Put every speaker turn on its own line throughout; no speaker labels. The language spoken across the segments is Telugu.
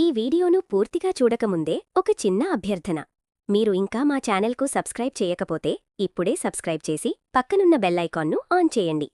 ఈ వీడియోను పూర్తిగా చూడకముందే ఒక చిన్న అభ్యర్థన. మీరు ఇంకా మా ఛానల్కు సబ్స్క్రైబ్ చేయకపోతే ఇప్పుడే సబ్స్క్రైబ్ చేసి పక్కనున్న బెల్లైకాన్ను ఆన్ చేయండి.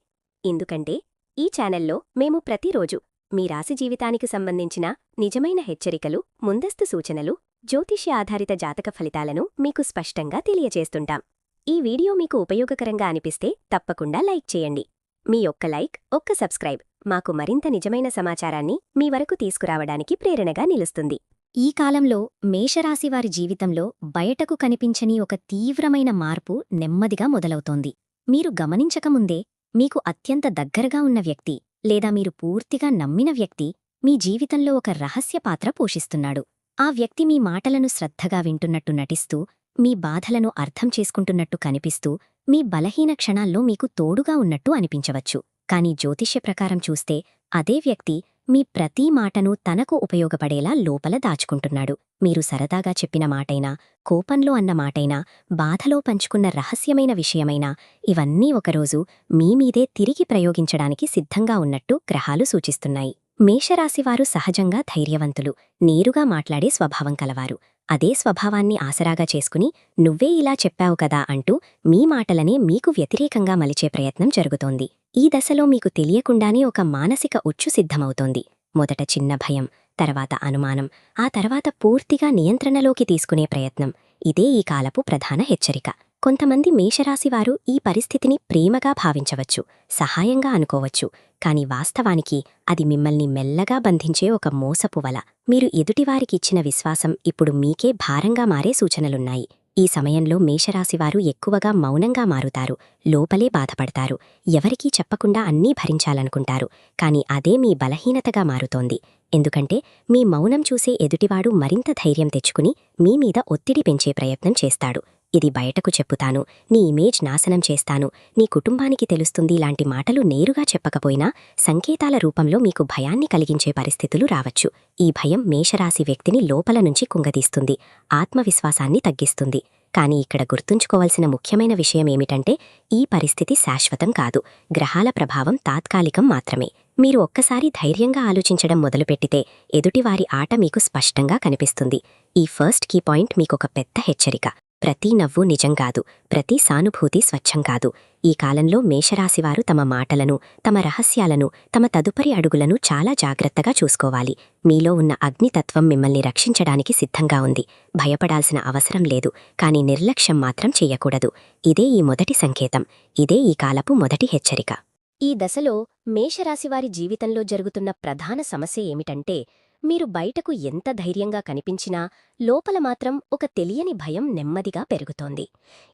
ఎందుకంటే ఈ ఛానల్లో మేము ప్రతిరోజు మీ రాశి జీవితానికి సంబంధించిన నిజమైన హెచ్చరికలు ముందస్తు సూచనలు జ్యోతిష్య ఆధారిత జాతక ఫలితాలను మీకు స్పష్టంగా తెలియజేస్తుంటాం. ఈ వీడియో మీకు ఉపయోగకరంగా అనిపిస్తే తప్పకుండా లైక్ చేయండి. మీ ఒక్క లైక్ ఒక్క సబ్స్క్రైబ్ మాకు మరింత నిజమైన సమాచారాన్ని మీ వరకు తీసుకురావడానికి ప్రేరణగా నిలుస్తుంది.
ఈ కాలంలో మేషరాశివారి జీవితంలో బయటకు కనిపించని ఒక తీవ్రమైన మార్పు నెమ్మదిగా మొదలవుతోంది. మీరు గమనించకముందే మీకు అత్యంత దగ్గరగా ఉన్న వ్యక్తి లేదా మీరు పూర్తిగా నమ్మిన వ్యక్తి మీ జీవితంలో ఒక రహస్య పాత్ర పోషిస్తున్నాడు. ఆ వ్యక్తి మీ మాటలను శ్రద్ధగా వింటున్నట్టు నటిస్తూ మీ బాధలను అర్థం చేసుకుంటున్నట్టు కనిపిస్తూ మీ బలహీన క్షణాల్లో మీకు తోడుగా ఉన్నట్టు అనిపించవచ్చు. కాని జ్యోతిష్య ప్రకారం చూస్తే అదే వ్యక్తి మీ ప్రతి మాటను తనకు ఉపయోగపడేలా లోపల దాచుకుంటున్నాడు. మీరు సరదాగా చెప్పిన మాటైనా కోపంలో అన్న మాటైనా బాధలో పంచుకున్న రహస్యమైన విషయమైనా ఇవన్నీ ఒకరోజు మీ మీదే తిరిగి ప్రయోగించడానికి సిద్ధంగా ఉన్నట్టు గ్రహాలు సూచిస్తున్నాయి. మేషరాశివారు సహజంగా ధైర్యవంతులు నేరుగా మాట్లాడే స్వభావం కలవారు. అదే స్వభావాన్ని ఆసరాగా చేసుకుని నువ్వే ఇలా చెప్పావు కదా అంటూ మీ మాటలనే మీకు వ్యతిరేకంగా మలిచే ప్రయత్నం జరుగుతోంది. ఈ దశలో మీకు తెలియకుండానే ఒక మానసిక ఉచ్చు సిద్ధమవుతోంది. మొదట చిన్న భయం తర్వాత అనుమానం ఆ తర్వాత పూర్తిగా నియంత్రణలోకి తీసుకునే ప్రయత్నం. ఇదే ఈ కాలపు ప్రధాన హెచ్చరిక. కొంతమంది మేషరాశివారు ఈ పరిస్థితిని ప్రేమగా భావించవచ్చు సహాయంగా అనుకోవచ్చు కాని వాస్తవానికి అది మిమ్మల్ని మెల్లగా బంధించే ఒక మోసపు వల. మీరు ఎదుటివారికిచ్చిన విశ్వాసం ఇప్పుడు మీకే భారంగా మారే సూచనలున్నాయి. ఈ సమయంలో మేషరాశివారు ఎక్కువగా మౌనంగా మారుతారు లోపలే బాధపడతారు. ఎవరికీ చెప్పకుండా అన్నీ భరించాలనుకుంటారు. కాని అదే మీ బలహీనతగా మారుతోంది. ఎందుకంటే మీ మౌనం చూసే ఎదుటివాడు మరింత ధైర్యం తెచ్చుకుని మీ మీద ఒత్తిడి పెంచే ప్రయత్నం చేస్తాడు. ఇది బయటకు చెప్పుతాను. నీ ఇమేజ్ నాశనం చేస్తాను. నీ కుటుంబానికి తెలుస్తుంది లాంటి మాటలు నేరుగా చెప్పకపోయినా సంకేతాల రూపంలో మీకు భయాన్ని కలిగించే పరిస్థితులు రావచ్చు. ఈ భయం మేషరాశి వ్యక్తిని లోపల నుంచి కుంగదీస్తుంది. ఆత్మవిశ్వాసాన్ని తగ్గిస్తుంది. కానీ ఇక్కడ గుర్తుంచుకోవాల్సిన ముఖ్యమైన విషయం ఏమిటంటే ఈ పరిస్థితి శాశ్వతం కాదు. గ్రహాల ప్రభావం తాత్కాలికం మాత్రమే. మీరు ఒక్కసారి ధైర్యంగా ఆలోచించడం మొదలుపెట్టితే ఎదుటివారి ఆట మీకు స్పష్టంగా కనిపిస్తుంది. ఈ ఫస్ట్ కీ పాయింట్ మీకొక పెద్ద హెచ్చరిక. ప్రతి నవ్వు నిజం కాదు ప్రతి సానుభూతి స్వచ్ఛం కాదు. ఈ కాలంలో మేషరాశివారు తమ మాటలను తమ రహస్యాలను తమ తదుపరి అడుగులను చాలా జాగ్రత్తగా చూసుకోవాలి. మీలో ఉన్న అగ్నితత్వం మిమ్మల్ని రక్షించడానికి సిద్ధంగా ఉంది. భయపడాల్సిన అవసరం లేదు కాని నిర్లక్ష్యం మాత్రం చెయ్యకూడదు ఇదే ఈ మొదటి సంకేతం ఇదే ఈ కాలపు మొదటి హెచ్చరిక.
ఈ దశలో మేషరాశివారి జీవితంలో జరుగుతున్న ప్రధాన సమస్య ఏమిటంటే మీరు బయటకు ఎంత ధైర్యంగా కనిపించినా లోపల మాత్రం ఒక తెలియని భయం నెమ్మదిగా పెరుగుతోంది.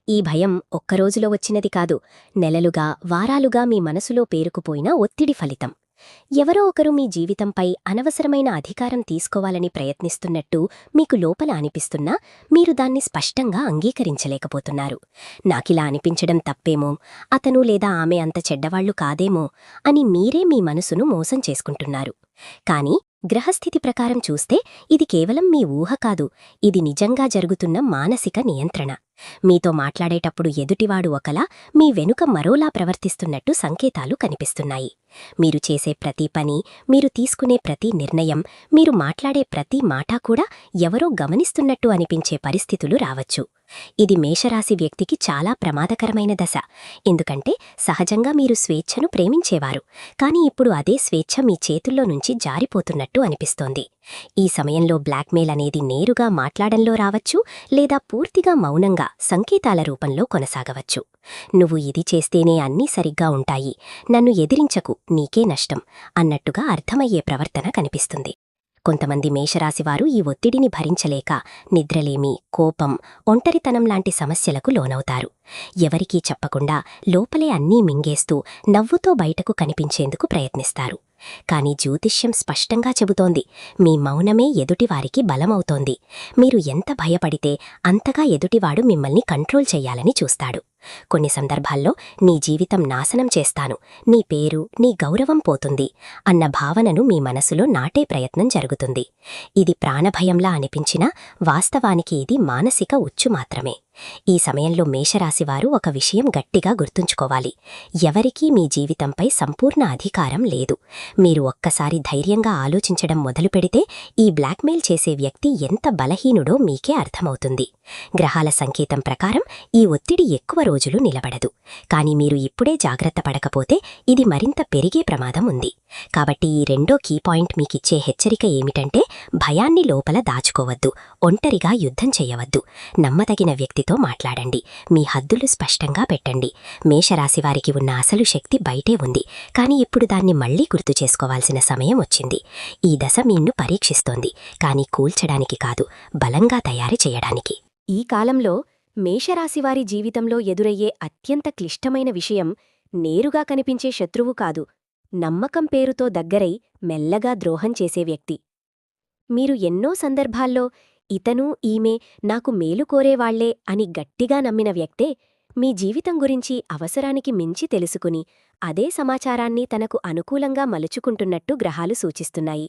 ఈ భయం ఒక్కరోజులో వచ్చినది కాదు నెలలుగా వారాలుగా మీ మనసులో పేరుకుపోయిన ఒత్తిడి ఫలితం. ఎవరో ఒకరు మీ జీవితంపై అనవసరమైన అధికారం తీసుకోవాలని ప్రయత్నిస్తున్నట్టు మీకు లోపల అనిపిస్తున్నా మీరు దాన్ని స్పష్టంగా అంగీకరించలేకపోతున్నారు. నాకిలా అనిపించడం తప్పేమో అతను లేదా ఆమె అంత చెడ్డవాళ్ళు కాదేమో అని మీరే మీ మనసును మోసం చేసుకుంటున్నారు. కాని గ్రహస్థితి ప్రకారం చూస్తే ఇది కేవలం మీ ఊహ కాదు. ఇది నిజంగా జరుగుతున్న మానసిక నియంత్రణ. మీతో మాట్లాడేటప్పుడు ఎదుటివాడు ఒకలా మీ వెనుక మరోలా ప్రవర్తిస్తున్నట్టు సంకేతాలు కనిపిస్తున్నాయి. మీరు చేసే ప్రతి పని మీరు తీసుకునే ప్రతి నిర్ణయం మీరు మాట్లాడే ప్రతి మాట కూడా ఎవరో గమనిస్తున్నట్టు అనిపించే పరిస్థితులు రావచ్చు. ఇది మేషరాశి వ్యక్తికి చాలా ప్రమాదకరమైన దశ. ఎందుకంటే సహజంగా మీరు స్వేచ్ఛను ప్రేమించేవారు. కాని ఇప్పుడు అదే స్వేచ్ఛ మీ చేతుల్లో నుంచి జారిపోతున్నట్టు అనిపిస్తోంది. ఈ సమయంలో బ్లాక్మెయిల్ అనేది నేరుగా మాట్లాడంలో రావచ్చు లేదా పూర్తిగా మౌనంగా సంకేతాల రూపంలో కొనసాగవచ్చు. నువ్వు ఇది చేస్తేనే అన్నీ సరిగ్గా ఉంటాయి. నన్ను ఎదిరించకు నీకే నష్టం అన్నట్టుగా అర్థమయ్యే ప్రవర్తన కనిపిస్తుంది. కొంతమంది మేషరాశివారు ఈ ఒత్తిడిని భరించలేక నిద్రలేమి కోపం ఒంటరితనం లాంటి సమస్యలకు లోనవుతారు. ఎవరికీ చెప్పకుండా లోపలే అన్నీ మింగేస్తూ నవ్వుతో బయటకు కనిపించేందుకు ప్రయత్నిస్తారు. కాని జ్యోతిష్యం స్పష్టంగా చెబుతోంది. మీ మౌనమే ఎదుటివారికి బలమవుతోంది. మీరు ఎంత భయపడితే అంతగా ఎదుటివాడు మిమ్మల్ని కంట్రోల్ చెయ్యాలని చూస్తాడు. కొన్ని సందర్భాల్లో నీ జీవితం నాశనం చేస్తాను. నీ పేరు నీ గౌరవం పోతుంది అన్న భావనను మీ మనసులో నాటే ప్రయత్నం జరుగుతుంది. ఇది ప్రాణభయంలా అనిపించినా వాస్తవానికి ఇది మానసిక ఉచ్చు మాత్రమే. ఈ సమయంలో మేషరాశివారు ఒక విషయం గట్టిగా గుర్తుంచుకోవాలి. ఎవరికీ మీ జీవితంపై సంపూర్ణ అధికారం లేదు. మీరు ఒక్కసారి ధైర్యంగా ఆలోచించడం మొదలుపెడితే ఈ బ్లాక్మెయిల్ చేసే వ్యక్తి ఎంత బలహీనుడో మీకే అర్థమవుతుంది. గ్రహాల సంకేతం ప్రకారం ఈ ఒత్తిడి ఎక్కువ రోజులు నిలబడదు. కానీ మీరు ఇప్పుడే జాగ్రత్త పడకపోతే ఇది మరింత పెరిగే ప్రమాదం ఉంది. కాబట్టి ఈ రెండో కీ పాయింట్ మీకిచ్చే హెచ్చరిక ఏమిటంటే భయాన్ని లోపల దాచుకోవద్దు. ఒంటరిగా యుద్ధం చేయవద్దు. నమ్మదగిన వ్యక్తి వ్యక్తితో మాట్లాడండి. మీ హద్దులు స్పష్టంగా పెట్టండి. మేషరాశివారికి ఉన్న అసలు శక్తి బయటే ఉంది. కానీ ఇప్పుడు దాన్ని మళ్ళీ గుర్తు చేసుకోవాల్సిన సమయం వచ్చింది. ఈ దశ మీన్ను పరీక్షిస్తోంది. కానీ కూల్చడానికి కాదు బలంగా తయారు చేయడానికి.
ఈ కాలంలో మేషరాశివారి జీవితంలో ఎదురయ్యే అత్యంత క్లిష్టమైన విషయం నేరుగా కనిపించే శత్రువు కాదు నమ్మకం పేరుతో దగ్గరై మెల్లగా ద్రోహం చేసే వ్యక్తి. మీరు ఎన్నో సందర్భాల్లో ఇతను ఈమె నాకు మేలు కోరేవాళ్ళే అని గట్టిగా నమ్మిన వ్యక్తే మీ జీవితం గురించి అవసరానికి మించి తెలుసుకుని అదే సమాచారాన్ని తనకు అనుకూలంగా మలుచుకుంటున్నట్టు గ్రహాలు సూచిస్తున్నాయి.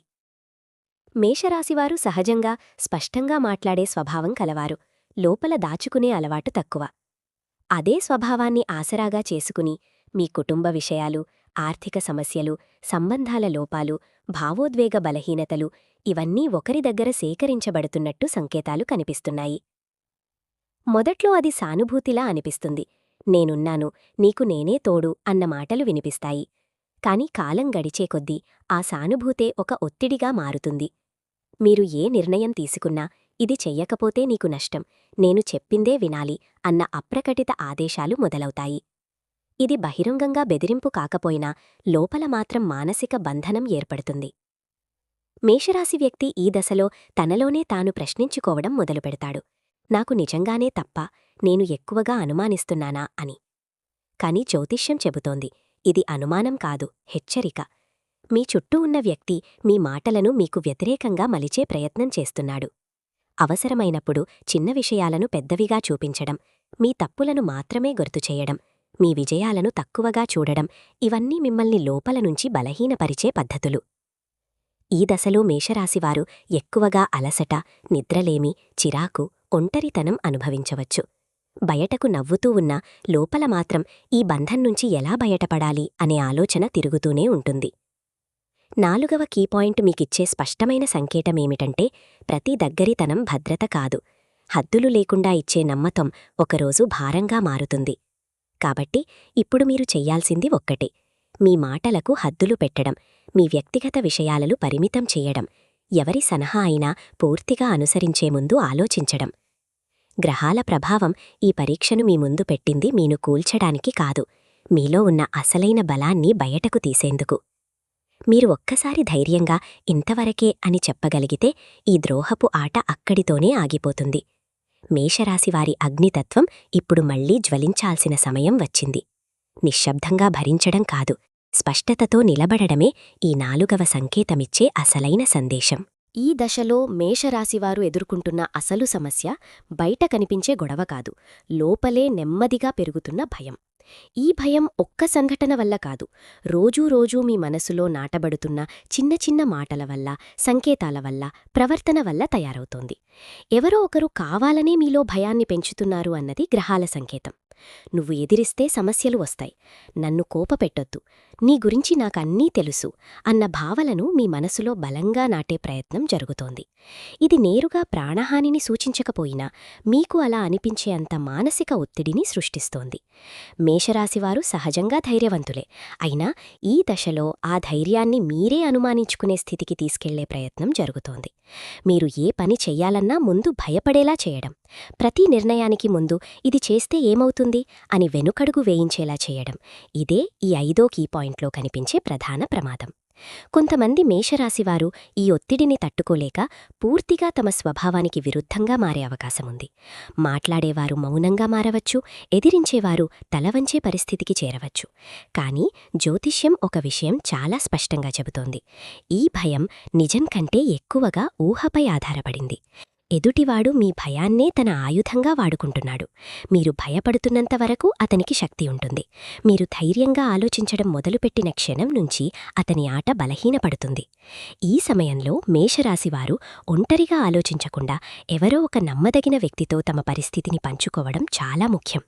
మేషరాశివారు సహజంగా స్పష్టంగా మాట్లాడే స్వభావం కలవారు లోపల దాచుకునే అలవాటు తక్కువ. అదే స్వభావాన్ని ఆసరాగా చేసుకుని మీ కుటుంబ విషయాలు ఆర్థిక సమస్యలు సంబంధాల లోపాలు భావోద్వేగ బలహీనతలు ఇవన్నీ ఒకరి దగ్గర సేకరించబడుతున్నట్టు సంకేతాలు కనిపిస్తున్నాయి. మొదట్లో అది సానుభూతిలా అనిపిస్తుంది. నేనున్నాను నీకు నేనే తోడు అన్న మాటలు వినిపిస్తాయి. కాని కాలం గడిచే కొద్దీ ఆ సానుభూతే ఒక ఒత్తిడిగా మారుతుంది. మీరు ఏ నిర్ణయం తీసుకున్నా ఇది చెయ్యకపోతే నీకు నష్టం నేను చెప్పిందే వినాలి అన్న అప్రకటిత ఆదేశాలు మొదలవుతాయి. ఇది బహిరంగంగా బెదిరింపు కాకపోయినా లోపల మాత్రం మానసిక బంధనం ఏర్పడుతుంది. మేషరాశి వ్యక్తి ఈ దశలో తనలోనే తాను ప్రశ్నించుకోవడం మొదలుపెడతాడు. నాకు నిజంగానే తప్ప నేను ఎక్కువగా అనుమానిస్తున్నానా అని. కాని జ్యోతిష్యం చెబుతోంది. ఇది అనుమానం కాదు హెచ్చరిక. మీ చుట్టూ ఉన్న వ్యక్తి మీ మాటలను మీకు వ్యతిరేకంగా మలిచే ప్రయత్నం చేస్తున్నాడు. అవసరమైనప్పుడు చిన్న విషయాలను పెద్దవిగా చూపించడం మీ తప్పులను మాత్రమే గుర్తుచేయడం మీ విజయాలను తక్కువగా చూడడం ఇవన్నీ మిమ్మల్ని లోపల నుంచి బలహీనపరిచే పద్ధతులు. ఈ దశలో మేషరాశివారు ఎక్కువగా అలసట నిద్రలేమి చిరాకు ఒంటరితనం అనుభవించవచ్చు. బయటకు నవ్వుతూ ఉన్నా లోపల మాత్రం ఈ బంధం నుంచి ఎలా బయటపడాలి అనే ఆలోచన తిరుగుతూనే ఉంటుంది. నాలుగవ కీపాయింట్ మీకిచ్చే స్పష్టమైన సంకేతమేమిటంటే ప్రతి దగ్గరితనం భద్రత కాదు. హద్దులు లేకుండా ఇచ్చే నమ్మకం ఒకరోజు భారంగా మారుతుంది. కాబట్టి ఇప్పుడు మీరు చెయ్యాల్సింది ఒక్కటే. మీ మాటలకు హద్దులు పెట్టడం మీ వ్యక్తిగత విషయాలను పరిమితం చెయ్యడం ఎవరి సలహా అయినా పూర్తిగా అనుసరించే ముందు ఆలోచించడం. గ్రహాల ప్రభావం ఈ పరీక్షను మీ ముందు పెట్టింది మీను కూల్చడానికి కాదు మీలో ఉన్న అసలైన బలాన్ని బయటకు తీసేందుకు. మీరు ఒక్కసారి ధైర్యంగా ఇంతవరకే అని చెప్పగలిగితే ఈ ద్రోహపు ఆట అక్కడితోనే ఆగిపోతుంది. మేషరాశివారి అగ్నితత్వం ఇప్పుడు మళ్ళీ జ్వలించాల్సిన సమయం వచ్చింది. నిశ్శబ్దంగా భరించడం కాదు. స్పష్టతతో నిలబడడమే ఈ నాలుగవ సంకేతమిచ్చే అసలైన సందేశం. ఈ దశలో మేషరాశివారు ఎదుర్కొంటున్న అసలు సమస్య బయట కనిపించే గొడవ కాదు. లోపలే నెమ్మదిగా పెరుగుతున్న భయం. ఈ భయం ఒక్క సంఘటన వల్ల కాదు. రోజూ రోజూ మీ మనసులో నాటబడుతున్న చిన్న చిన్న మాటల వల్ల సంకేతాల వల్ల ప్రవర్తన వల్ల తయారవుతోంది. ఎవరో ఒకరు కావాలనే మీలో భయాన్ని పెంచుతున్నారు అన్నది గ్రహాల సంకేతం. నువ్వు ఎదిరిస్తే సమస్యలు వస్తాయి. నన్ను కోపపెట్టొద్దు. నీ గురించి నాకన్నీ తెలుసు అన్న భావలను మీ మనసులో బలంగా నాటే ప్రయత్నం జరుగుతోంది. ఇది నేరుగా ప్రాణహానిని సూచించకపోయినా మీకు అలా అనిపించే అంత మానసిక ఒత్తిడిని సృష్టిస్తోంది. మేషరాశివారు సహజంగా ధైర్యవంతులే. అయినా ఈ దశలో ఆ ధైర్యాన్ని మీరే అనుమానించుకునే స్థితికి తీసుకెళ్ళే ప్రయత్నం జరుగుతోంది. మీరు ఏ పని చెయ్యాలన్నా ముందు భయపడేలా చేయడం. ప్రతి నిర్ణయానికి ముందు ఇది చేస్తే ఏమవుతుంది అని వెనుకడుగు వేయించేలా చేయడం. ఇదే ఈ ఐదో కీ పాయింట్లో కనిపించే ప్రధాన ప్రమాదం. కొంతమంది మేషరాశివారు ఈ ఒత్తిడిని తట్టుకోలేక పూర్తిగా తమ స్వభావానికి విరుద్ధంగా మారే అవకాశముంది మాట్లాడేవారు మౌనంగా మారవచ్చు ఎదిరించేవారు తలవంచే పరిస్థితికి చేరవచ్చు. కానీ జ్యోతిష్యం ఒక విషయం చాలా స్పష్టంగా చెబుతోంది. ఈ భయం నిజం కంటే ఎక్కువగా ఊహపై ఆధారపడింది.
ఎదుటివాడు మీ భయాన్నే తన ఆయుధంగా వాడుకుంటున్నాడు. మీరు భయపడుతున్నంత వరకు అతనికి శక్తి ఉంటుంది. మీరు ధైర్యంగా ఆలోచించడం మొదలుపెట్టిన క్షణం నుంచి అతని ఆట బలహీనపడుతుంది. ఈ సమయంలో మేషరాశివారు ఒంటరిగా ఆలోచించకుండా ఎవరో ఒక నమ్మదగిన వ్యక్తితో తమ పరిస్థితిని పంచుకోవడం చాలా ముఖ్యం.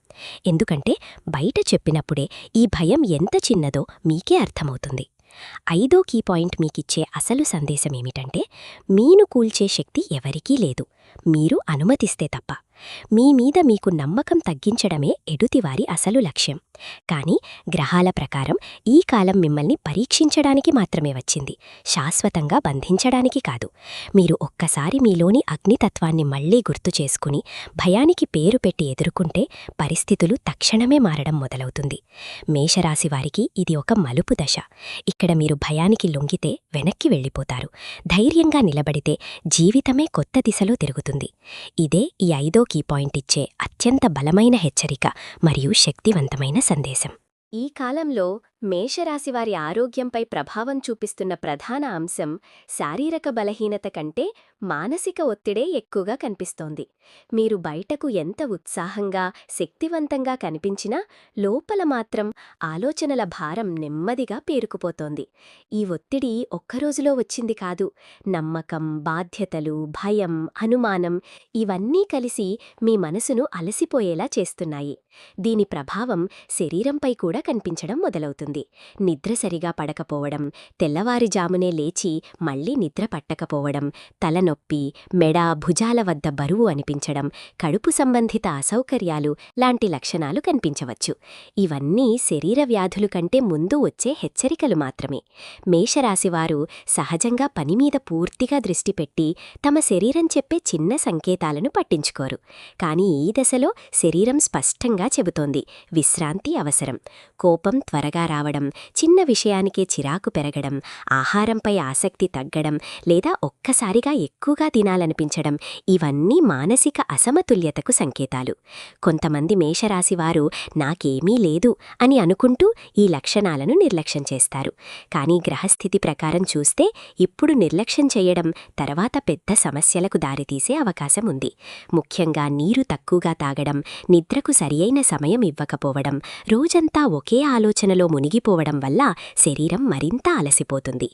ఎందుకంటే బయట చెప్పినప్పుడే ఈ భయం ఎంత చిన్నదో మీకే అర్థమవుతుంది. ఐదో కీ పాయింట్ మీకిచ్చే అసలు సందేశమేమిటంటే మీను కూల్చే శక్తి ఎవరికీ లేదు. మీరు అనుమతిస్తే తప్ప. మీ మీద మీకు నమ్మకం తగ్గించడమే ఎడుతివారి అసలు లక్ష్యం. కాని గ్రహాల ప్రకారం ఈ కాలం మిమ్మల్ని పరీక్షించడానికి మాత్రమే వచ్చింది. శాశ్వతంగా బంధించడానికి కాదు. మీరు ఒక్కసారి మీలోని అగ్నితత్వాన్ని మళ్ళీ గుర్తు చేసుకుని భయానికి పేరు పెట్టి ఎదుర్కొంటే పరిస్థితులు తక్షణమే మారడం మొదలవుతుంది. మేషరాశివారికి ఇది ఒక మలుపు దశ. ఇక్కడ మీరు భయానికి లొంగితే వెనక్కి వెళ్ళిపోతారు. ధైర్యంగా నిలబడితే జీవితమే కొత్త దిశలో తిరుగుతుంది. ఇదే ఈ ఐదో కీ పాయింట్ ఇచ్చే అత్యంత బలమైన హెచ్చరిక మరియు శక్తివంతమైన సందేశం. ఈ కాలంలో మేషరాశివారి ఆరోగ్యంపై ప్రభావం చూపిస్తున్న ప్రధాన అంశం శారీరక బలహీనత కంటే మానసిక ఒత్తిడే ఎక్కువగా కనిపిస్తోంది. మీరు బయటకు ఎంత ఉత్సాహంగా శక్తివంతంగా కనిపించినా లోపల మాత్రం ఆలోచనల భారం నెమ్మదిగా పేరుకుపోతోంది. ఈ ఒత్తిడి ఒక్కరోజులో వచ్చింది కాదు నమ్మకం బాధ్యతలు భయం అనుమానం ఇవన్నీ కలిసి మీ మనసును అలసిపోయేలా చేస్తున్నాయి. దీని ప్రభావం శరీరంపై కూడా కనిపించడం మొదలవుతుంది. నిద్ర సరిగా పడకపోవడం తెల్లవారిజామునే లేచి మళ్ళీ నిద్ర పట్టకపోవడం తలనొప్పి మెడ భుజాల వద్ద బరువు అనిపించడం కడుపు సంబంధిత అసౌకర్యాలు లాంటి లక్షణాలు కనిపించవచ్చు. ఇవన్నీ శరీర వ్యాధులు కంటే ముందు వచ్చే హెచ్చరికలు మాత్రమే. మేషరాశివారు సహజంగా పనిమీద పూర్తిగా దృష్టి పెట్టి తమ శరీరం చెప్పే చిన్న సంకేతాలను పట్టించుకోరు. కాని ఈ దశలో శరీరం స్పష్టంగా చెబుతోంది. విశ్రాంతి అవసరం. కోపం త్వరగా రావడం చిన్న విషయానికే చిరాకు పెరగడం ఆహారంపై ఆసక్తి తగ్గడం లేదా ఒక్కసారిగా ఎక్కువగా తినాలనిపించడం ఇవన్నీ మానసిక అసమతుల్యతకు సంకేతాలు. కొంతమంది మేషరాశివారు నాకేమీ లేదు అని అనుకుంటూ ఈ లక్షణాలను నిర్లక్ష్యం చేస్తారు. కానీ గ్రహస్థితి ప్రకారం చూస్తే ఇప్పుడు నిర్లక్ష్యం చేయడం తర్వాత పెద్ద సమస్యలకు దారితీసే అవకాశం ఉంది. ముఖ్యంగా నీరు తక్కువగా తాగడం నిద్రకు సరియైన సమయం ఇవ్వకపోవడం రోజంతా ఒకే ఆలోచనలో మునిగిపోవడం వల్ల శరీరం మరింత అలసిపోతుంది.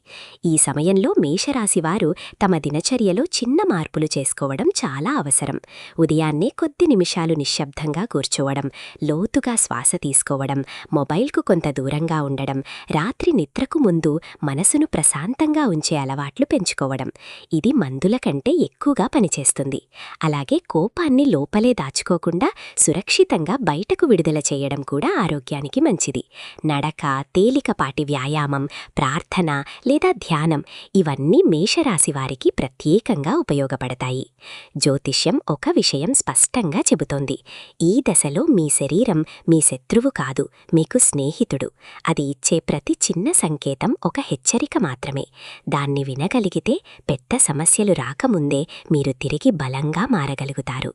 ఈ సమయంలో మేషరాశివారు తమ దినచర్యలో చిన్న మార్పులు చేసుకోవడం చాలా అవసరం. ఉదయాన్నే కొద్ది నిమిషాలు నిశ్శబ్దంగా కూర్చోవడం లోతుగా శ్వాస తీసుకోవడం మొబైల్కు కొంత దూరంగా ఉండడం రాత్రి నిద్రకు ముందు మనసును ప్రశాంతంగా ఉంచే అలవాట్లు పెంచుకోవడం. ఇది మందుల కంటే ఎక్కువగా పనిచేస్తుంది. అలాగే కోపాన్ని లోపలే దాచుకోకుండా సురక్షితంగా బయటకు విడుదల చేయడం కూడా ఆరోగ్యానికి మంచిది. నడక తేలికపాటి వ్యాయామం ప్రార్థన లేదా ధ్యానం ఇవన్నీ మేషరాశివారికి ప్రత్యేకంగా ఉపయోగపడతాయి. జ్యోతిష్యం ఒక విషయం స్పష్టంగా చెబుతోంది. ఈ దశలో మీ శరీరం మీ శత్రువు కాదు మీకు స్నేహితుడు. అది ఇచ్చే ప్రతి చిన్న సంకేతం ఒక హెచ్చరిక మాత్రమే. దాన్ని వినగలిగితే పెద్ద సమస్యలు రాకముందే మీరు తిరిగి బలంగా మారగలుగుతారు.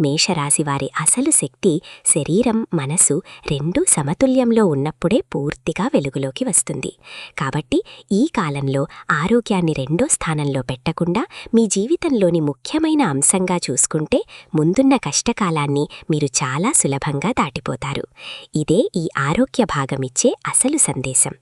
మేషరాశివారి అసలు శక్తి శరీరం మనసు రెండూ సమతుల్యంలో ఉన్నప్పుడే పూర్తి పూర్తిగా వెలుగులోకి వస్తుంది. కాబట్టి ఈ కాలంలో ఆరోగ్యాన్ని రెండో స్థానంలో పెట్టకుండా మీ జీవితంలోని ముఖ్యమైన అంశంగా చూసుకుంటే ముందున్న కష్టకాలాన్ని మీరు చాలా సులభంగా దాటిపోతారు. ఇదే ఈ ఆరోగ్య భాగమిచ్చే అసలు సందేశం.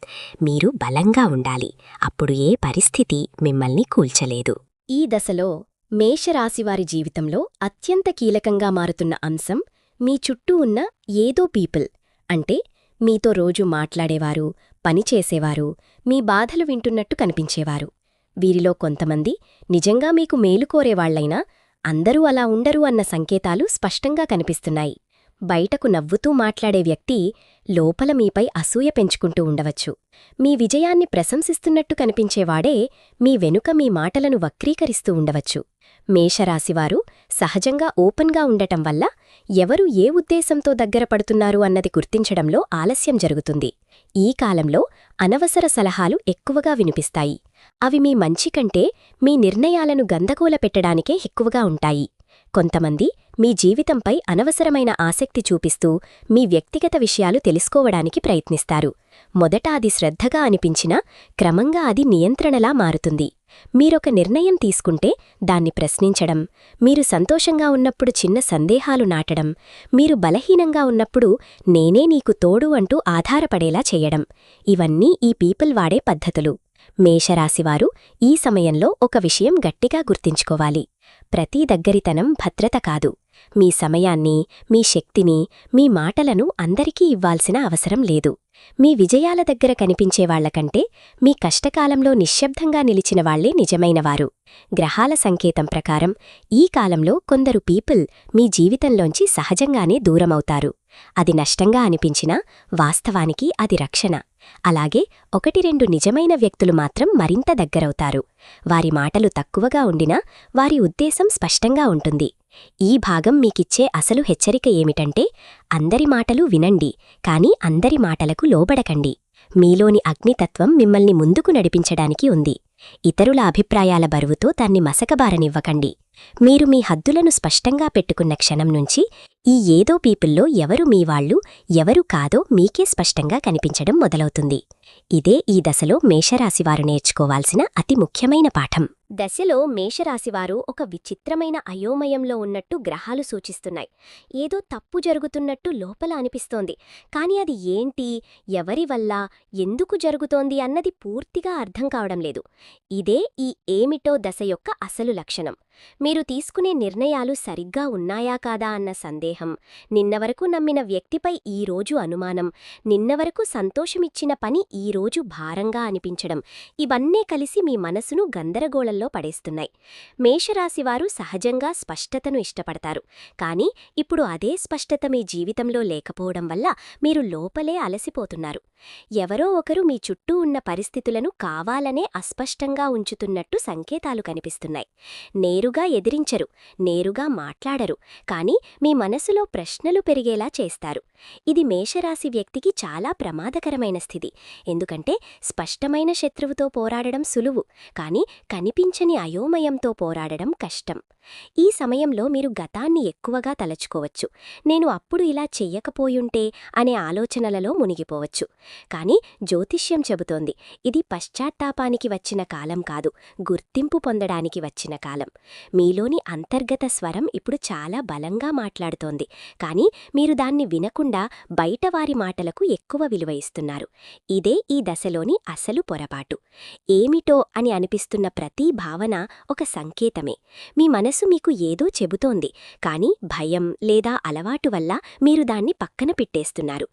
మీరు బలంగా ఉండాలి. అప్పుడు ఏ పరిస్థితి మిమ్మల్ని కూల్చలేదు. ఈ దశలో మేషరాశివారి జీవితంలో అత్యంత కీలకంగా మారుతున్న అంశం మీ చుట్టూ ఉన్న ఏదో పీపుల్ అంటే మీతో రోజు మాట్లాడేవారు పనిచేసేవారు మీ బాధలు వింటున్నట్టు కనిపించేవారు. వీరిలో కొంతమంది నిజంగా మీకు మేలు కోరేవాళ్ళైనా అందరూ అలా ఉండరు అన్న సంకేతాలు స్పష్టంగా కనిపిస్తున్నాయి. బయటకు నవ్వుతూ మాట్లాడే వ్యక్తి లోపల మీపై అసూయ పెంచుకుంటూ ఉండవచ్చు. మీ విజయాన్ని ప్రశంసిస్తున్నట్టు కనిపించేవాడే మీ వెనుక మీ మాటలను వక్రీకరిస్తూ ఉండవచ్చు. మేషరాశివారు సహజంగా ఓపెన్గా ఉండటం వల్ల ఎవరు ఏ ఉద్దేశంతో దగ్గర పడుతున్నారు అన్నది గుర్తించడంలో ఆలస్యం జరుగుతుంది. ఈ కాలంలో అనవసర సలహాలు ఎక్కువగా వినిపిస్తాయి. అవి మీ మంచి కంటే మీ నిర్ణయాలను గందగోల పెట్టడానికే ఎక్కువగా ఉంటాయి. కొంతమంది మీ జీవితంపై అనవసరమైన ఆసక్తి చూపిస్తూ మీ వ్యక్తిగత విషయాలు తెలుసుకోవడానికి ప్రయత్నిస్తారు. మొదట అది శ్రద్ధగా అనిపించినా క్రమంగా అది నియంత్రణలా మారుతుంది. మీరొక నిర్ణయం తీసుకుంటే దాన్ని ప్రశ్నించడం మీరు సంతోషంగా ఉన్నప్పుడు చిన్న సందేహాలు నాటడం మీరు బలహీనంగా ఉన్నప్పుడు నేనే నీకు తోడు అంటూ ఆధారపడేలా చేయడం ఇవన్నీ ఈ పీపుల్ వాడే పద్ధతులు. మేషరాశివారు ఈ సమయంలో ఒక విషయం గట్టిగా గుర్తించుకోవాలి. ప్రతి దగ్గరితనం భద్రత కాదు. మీ సమయాన్ని మీ శక్తిని మీ మాటలను అందరికీ ఇవ్వాల్సిన అవసరం లేదు. మీ విజయాల దగ్గర కనిపించేవాళ్ళకంటే మీ కష్టకాలంలో నిశ్శబ్దంగా నిలిచిన వాళ్ళే నిజమైనవారు గ్రహాల సంకేతం ప్రకారం ఈ కాలంలో కొందరు పీపుల్ మీ జీవితంలోంచి సహజంగానే దూరమవుతారు. అది నష్టంగా అనిపించినా వాస్తవానికి అది రక్షణ. అలాగే ఒకటి రెండు నిజమైన వ్యక్తులు మాత్రం మరింత దగ్గరవుతారు. వారి మాటలు తక్కువగా ఉండినా వారి ఉద్దేశం స్పష్టంగా ఉంటుంది. ఈ భాగం మీకిచ్చే అసలు హెచ్చరిక ఏమిటంటే అందరి మాటలు వినండి కాని అందరి మాటలకు లోబడకండి. మీలోని అగ్నితత్వం మిమ్మల్ని ముందుకు నడిపించడానికి ఉంది. ఇతరుల అభిప్రాయాల బరువుతో దాన్ని మసకబారనివ్వకండి. మీరు మీ హద్దులను స్పష్టంగా పెట్టుకున్న క్షణం నుంచి ఈ ఏదో పీపుల్లో ఎవరు మీవాళ్ళు ఎవరు కాదో మీకే స్పష్టంగా కనిపించడం మొదలవుతుంది. ఇదే ఈ దశలో మేషరాశివారు నేర్చుకోవాల్సిన అతి ముఖ్యమైన పాఠం. దశలో మేషరాశివారు ఒక విచిత్రమైన అయోమయంలో ఉన్నట్టు గ్రహాలు సూచిస్తున్నాయి. ఏదో తప్పు జరుగుతున్నట్టు లోపల అనిపిస్తోంది. కాని అది ఏంటి? ఎవరి వల్ల? ఎందుకు జరుగుతోంది అన్నది పూర్తిగా అర్థం కావడం లేదు. ఇదే ఈ ఏమిటో దశ యొక్క అసలు లక్షణం. మీరు తీసుకునే నిర్ణయాలు సరిగ్గా ఉన్నాయా కాదా అన్న సందేహం నిన్నవరకు నమ్మిన వ్యక్తిపై ఈరోజు అనుమానం నిన్నవరకు సంతోషమిచ్చిన పని ఈరోజు భారంగా అనిపించడం ఇవన్నీ కలిసి మీ మనసును గందరగోళంలో పడేస్తున్నాయి. మేషరాశివారు సహజంగా స్పష్టతను ఇష్టపడతారు కానీ ఇప్పుడు అదే స్పష్టత మీ జీవితంలో లేకపోవడం వల్ల మీరు లోపలే అలసిపోతున్నారు. ఎవరో ఒకరు మీ చుట్టూ ఉన్న పరిస్థితులను కావాలనే అస్పష్టంగా ఉంచుతున్నట్టు సంకేతాలు కనిపిస్తున్నాయి. నేరుగా ఎదిరించరు నేరుగా మాట్లాడరు కాని మీ మనసులో ప్రశ్నలు పెరిగేలా చేస్తారు. ఇది మేషరాశి వ్యక్తికి చాలా ప్రమాదకరమైన స్థితి. ఎందుకంటే స్పష్టమైన శత్రువుతో పోరాడడం సులువు కాని కనిపించని అయోమయంతో పోరాడడం కష్టం. ఈ సమయంలో మీరు గతాన్ని ఎక్కువగా తలచుకోవచ్చు. నేను అప్పుడు ఇలా చెయ్యకపోయుంటే అనే ఆలోచనలలో మునిగిపోవచ్చు. కాని జ్యోతిష్యం చెబుతోంది ఇది పశ్చాత్తాపానికి వచ్చిన కాలం కాదు గుర్తింపు పొందడానికి వచ్చిన కాలం. మీలోని అంతర్గత స్వరం ఇప్పుడు చాలా బలంగా మాట్లాడుతోంది. కాని మీరు దాన్ని వినకుండా బయటవారి మాటలకు ఎక్కువ విలువ ఇస్తున్నారు. ఇదే ఈ దశలోని అసలు పొరపాటు. ఏమిటో అని అనిపిస్తున్న ప్రతి భావన ఒక సంకేతమే. మీ మనసు మీకు ఏదో చెబుతోంది. కాని భయం లేదా అలవాటు వల్ల మీరు దాన్ని పక్కన పెట్టేస్తున్నారు.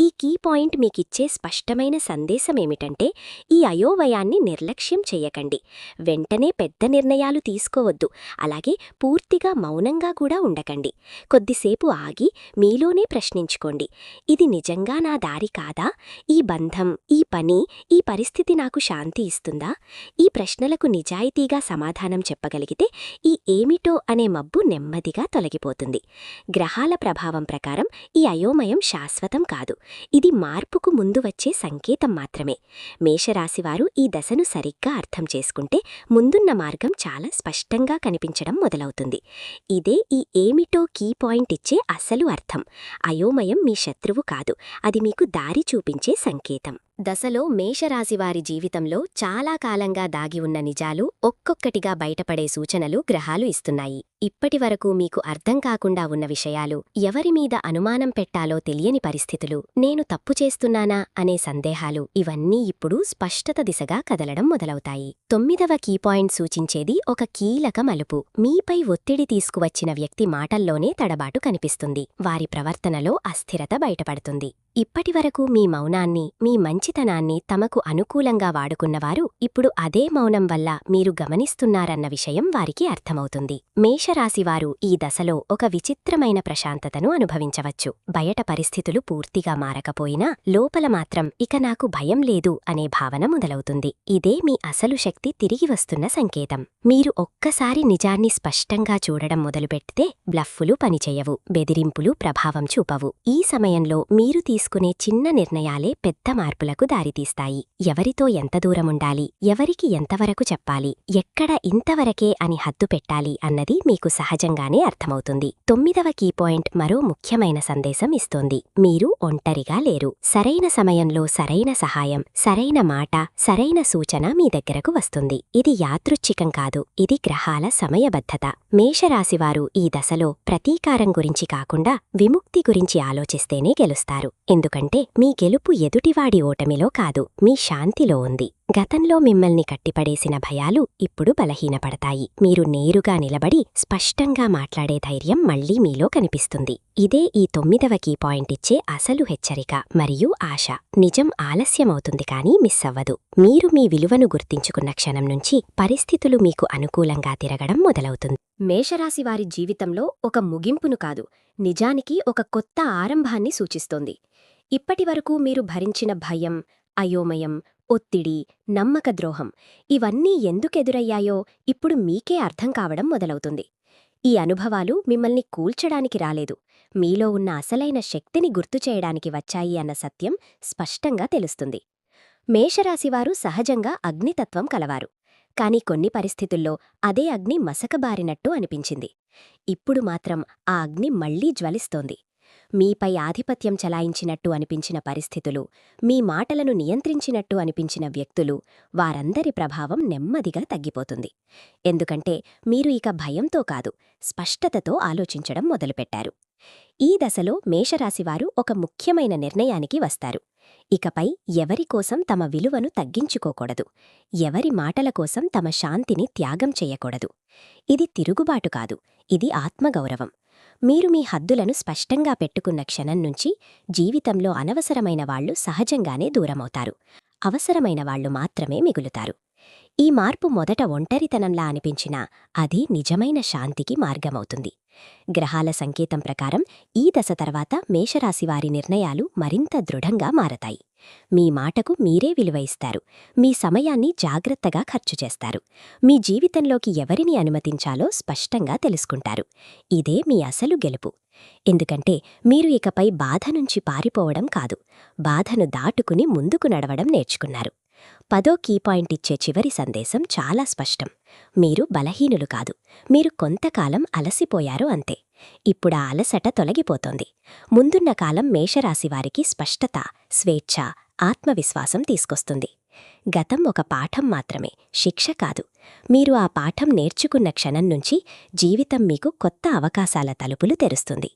ఈ కీ పాయింట్ మీకిచ్చే స్పష్టమైన సందేశమేమిటంటే ఈ అయోవయాన్ని నిర్లక్ష్యం చెయ్యకండి వెంటనే పెద్ద నిర్ణయాలు తీసుకోవద్దు. అలాగే పూర్తిగా మౌనంగా కూడా ఉండకండి. కొద్దిసేపు ఆగి మీలోనే ప్రశ్నించుకోండి. ఇది నిజంగా నా దారి కాదా? ఈ బంధం ఈ పని ఈ పరిస్థితి నాకు శాంతి ఇస్తుందా? ఈ ప్రశ్నలకు నిజాయితీగా సమాధానం చెప్పగలిగితే ఈ ఏమిటో అనే మబ్బు నెమ్మదిగా తొలగిపోతుంది. గ్రహాల ప్రభావం ప్రకారం ఈ అయోమయం శాశ్వతం కాదు. ఇది మార్పుకు ముందు వచ్చే సంకేతం మాత్రమే. మేషరాశివారు ఈ దశను సరిగ్గా అర్థం చేసుకుంటే ముందున్న మార్గం చాలా స్పష్టంగా కనిపించడం మొదలవుతుంది. ఇదే ఈ ఏమిటో కీ పాయింట్ ఇచ్చే అసలు అర్థం. అయోమయం మీ శత్రువు కాదు. అది మీకు దారి చూపించే సంకేతం. దశలో మేషరాశివారి జీవితంలో చాలా కాలంగా దాగి ఉన్న నిజాలు ఒక్కొక్కటిగా బయటపడే సూచనలు గ్రహాలు ఇస్తున్నాయి. ఇప్పటివరకు మీకు అర్థం కాకుండా ఉన్న విషయాలు ఎవరిమీద అనుమానం పెట్టాలో తెలియని పరిస్థితులు నేను తప్పు చేస్తున్నానా అనే సందేహాలు ఇవన్నీ ఇప్పుడు స్పష్టత దిశగా కదలడం మొదలవుతాయి. తొమ్మిదవ కీపాయింట్ సూచించేది ఒక కీలక మలుపు. మీపై ఒత్తిడి తీసుకువచ్చిన వ్యక్తి మాటల్లోనే తడబాటు కనిపిస్తుంది. వారి ప్రవర్తనలో అస్థిరత బయటపడుతుంది. ఇప్పటివరకు మీ మౌనాన్ని మీ మంచితనాన్ని తమకు అనుకూలంగా వాడుకున్నవారు ఇప్పుడు అదే మౌనం వల్ల మీరు గమనిస్తున్నారన్న విషయం వారికి అర్థమవుతుంది. మేషరాశివారు ఈ దశలో ఒక విచిత్రమైన ప్రశాంతతను అనుభవించవచ్చు. బయట పరిస్థితులు పూర్తిగా మారకపోయినా లోపల మాత్రం ఇక నాకు భయం లేదు అనే భావన మొదలవుతుంది. ఇదే మీ అసలు శక్తి తిరిగి వస్తున్న సంకేతం. మీరు ఒక్కసారి నిజాన్ని స్పష్టంగా చూడడం మొదలుపెడితే బ్లఫ్ఫులు పనిచేయవు బెదిరింపులు ప్రభావం చూపవు. ఈ సమయంలో మీరు తీసుకు తీసుకునే చిన్న నిర్ణయాలే పెద్ద మార్పులకు దారితీస్తాయి. ఎవరితో ఎంత దూరముండాలి? ఎవరికి ఎంతవరకు చెప్పాలి? ఎక్కడ ఇంతవరకే అని హద్దు పెట్టాలి అన్నది మీకు సహజంగానే అర్థమవుతుంది. తొమ్మిదవ కీ పాయింట్ మరో ముఖ్యమైన సందేశం ఇస్తోంది. మీరు ఒంటరిగా లేరు. సరైన సమయంలో సరైన సహాయం సరైన మాట సరైన సూచన మీ దగ్గరకు వస్తుంది. ఇది యాదృచ్ఛికం కాదు. ఇది గ్రహాల సమయబద్ధత. మేషరాశివారు ఈ దశలో ప్రతీకారం గురించి కాకుండా విముక్తి గురించి ఆలోచిస్తేనే గెలుస్తారు. ఎందుకంటే మీ గెలుపు ఎదుటివాడి ఓటమిలో కాదు మీ శాంతిలో ఉంది. గతంలో మిమ్మల్ని కట్టిపడేసిన భయాలు ఇప్పుడు బలహీనపడతాయి. మీరు నేరుగా నిలబడి స్పష్టంగా మాట్లాడే ధైర్యం మళ్ళీ మీలో కనిపిస్తుంది. ఇదే ఈ తొమ్మిదవ కీ పాయింట్ ఇచ్చే అసలు హెచ్చరిక మరియు ఆశ. నిజం ఆలస్యమవుతుంది కానీ మిస్ అవ్వదు. మీరు మీ విలువను గుర్తించుకున్న క్షణం నుంచి పరిస్థితులు మీకు అనుకూలంగా తిరగడం మొదలవుతుంది. మేషరాశి వారి జీవితంలో ఒక ముగింపును కాదు నిజానికి ఒక కొత్త ఆరంభాన్ని సూచిస్తోంది. ఇప్పటివరకు మీరు భరించిన భయం అయోమయం ఒత్తిడి నమ్మక ద్రోహం ఇవన్నీ ఎందుకెదురయ్యాయో ఇప్పుడు మీకే అర్థం కావడం మొదలవుతుంది. ఈ అనుభవాలు మిమ్మల్ని కూల్చడానికి రాలేదు. మీలో ఉన్న అసలైన శక్తిని గుర్తుచేయడానికి వచ్చాయి అన్న సత్యం స్పష్టంగా తెలుస్తుంది. మేషరాశివారు సహజంగా అగ్నితత్వం కలవారు. కాని కొన్ని పరిస్థితుల్లో అదే అగ్ని మసకబారినట్టు అనిపించింది. ఇప్పుడు మాత్రం ఆ అగ్ని మళ్ళీ జ్వలిస్తోంది. మీపై ఆధిపత్యం చలాయించినట్టు అనిపించిన పరిస్థితులు మీ మాటలను నియంత్రించినట్టు అనిపించిన వ్యక్తులు వారందరి ప్రభావం నెమ్మదిగా తగ్గిపోతుంది. ఎందుకంటే మీరు ఇక భయంతో కాదు స్పష్టతతో ఆలోచించడం మొదలుపెట్టారు. ఈ దశలో మేషరాశివారు ఒక ముఖ్యమైన నిర్ణయానికి వస్తారు. ఇకపై ఎవరికోసం తమ విలువను తగ్గించుకోకూడదు ఎవరి మాటల కోసం తమ శాంతిని త్యాగం చెయ్యకూడదు ఇది తిరుగుబాటు కాదు ఇది ఆత్మగౌరవం. మీరు మీ హద్దులను స్పష్టంగా పెట్టుకున్న క్షణం నుంచి జీవితంలో అనవసరమైన వాళ్ళు సహజంగానే దూరమవుతారు. అవసరమైన వాళ్ళు మాత్రమే మిగులుతారు. ఈ మార్పు మొదట ఒంటరితనంలా అనిపించినా అది నిజమైన శాంతికి మార్గమవుతుంది. గ్రహాల సంకేతం ప్రకారం ఈ దశ తర్వాత మేషరాశివారి నిర్ణయాలు మరింత దృఢంగా మారతాయి. మీ మాటకు మీరే విలువ ఇస్తారు మీ సమయాన్ని జాగ్రత్తగా ఖర్చు చేస్తారు. మీ జీవితంలోకి ఎవరిని అనుమతించాలో స్పష్టంగా తెలుసుకుంటారు. ఇదే మీ అసలు గెలుపు. ఎందుకంటే మీరు ఇకపై బాధ నుంచి పారిపోవడం కాదు. బాధను దాటుకుని ముందుకు నడవడం నేర్చుకున్నారు. పదో కీ పాయింట్ ఇచ్చే చివరి సందేశం చాలా స్పష్టం. మీరు బలహీనులు కాదు. మీరు కొంతకాలం అలసిపోయారు అంతే. ఇప్పుడా అలసట తొలగిపోతోంది. ముందున్న కాలం మేషరాశివారికి స్పష్టత స్వేచ్ఛ ఆత్మవిశ్వాసం తీసుకొస్తుంది. గతం ఒక పాఠం మాత్రమే శిక్ష కాదు. మీరు ఆ పాఠం నేర్చుకున్న క్షణం నుంచి జీవితం మీకు కొత్త అవకాశాల తలుపులు తెరుస్తుంది.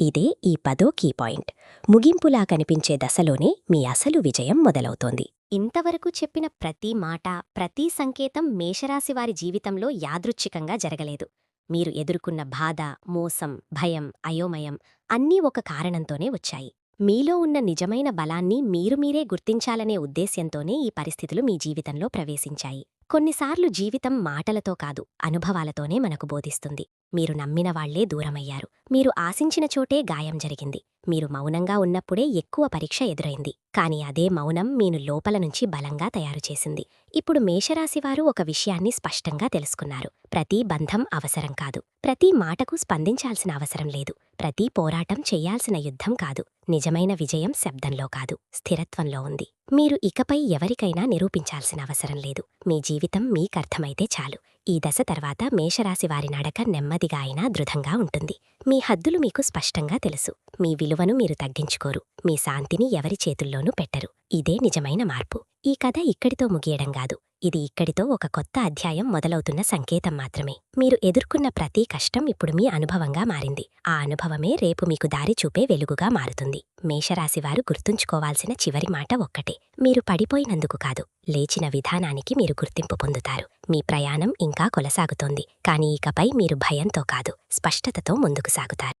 ఇదే ఈ పదో కీ పాయింట్. ముగింపులా కనిపించే దశలోనే మీ అసలు విజయం మొదలవుతోంది. ఇంతవరకు చెప్పిన ప్రతి మాట ప్రతి సంకేతం మేషరాశివారి జీవితంలో యాదృచ్ఛికంగా జరగలేదు. మీరు ఎదుర్కొన్న బాధ మోసం భయం అయోమయం అన్నీ ఒక కారణంతోనే వచ్చాయి. మీలో ఉన్న నిజమైన బలాన్ని మీరు మీరే గుర్తించాలనే ఉద్దేశ్యంతోనే ఈ పరిస్థితులు మీ జీవితంలో ప్రవేశించాయి. కొన్నిసార్లు జీవితం మాటలతో కాదు అనుభవాలతోనే మనకు బోధిస్తుంది. మీరు నమ్మిన వాళ్ళే దూరమయ్యారు. మీరు ఆశించిన చోటే గాయం జరిగింది. మీరు మౌనంగా ఉన్నప్పుడే ఎక్కువ పరీక్ష ఎదురైంది. కాని అదే మౌనం మీను లోపల నుంచి బలంగా తయారుచేసింది ఇప్పుడు మేషరాశివారు ఒక విషయాన్ని స్పష్టంగా తెలుసుకున్నారు. ప్రతి బంధం అవసరం కాదు. ప్రతి మాటకు స్పందించాల్సిన అవసరం లేదు. ప్రతి పోరాటం చెయ్యాల్సిన యుద్ధం కాదు. నిజమైన విజయం శబ్దంలో కాదు. స్థిరత్వంలో ఉంది. మీరు ఇకపై ఎవరికైనా నిరూపించాల్సిన అవసరం లేదు. మీ జీవితం మీకర్థమైతే చాలు. ఈ దశ తర్వాత మేషరాశివారి నడక నెమ్మదిగా అయినా దృఢంగా ఉంటుంది. మీ హద్దులు మీకు స్పష్టంగా తెలుసు. మీ విలువను మీరు తగ్గించుకోరు. మీ శాంతిని ఎవరి చేతుల్లోనూ పెట్టరు. ఇదే నిజమైన మార్పు. ఈ కథ ఇక్కడితో ముగియడం కాదు. ఇది ఇక్కడితో ఒక కొత్త అధ్యాయం మొదలవుతున్న సంకేతం మాత్రమే. మీరు ఎదుర్కొన్న ప్రతి కష్టం ఇప్పుడు మీ అనుభవంగా మారింది. ఆ అనుభవమే రేపు మీకు దారి చూపే వెలుగుగా మారుతుంది. మేషరాశివారు గుర్తుంచుకోవాల్సిన చివరి మాట ఒక్కటే. మీరు పడిపోయినందుకు కాదు. లేచిన విధానానికి మీరు గుర్తింపు పొందుతారు. మీ ప్రయాణం ఇంకా కొనసాగుతోంది. కానీ ఇకపై మీరు భయంతో కాదు. స్పష్టతతో ముందుకు సాగుతారు.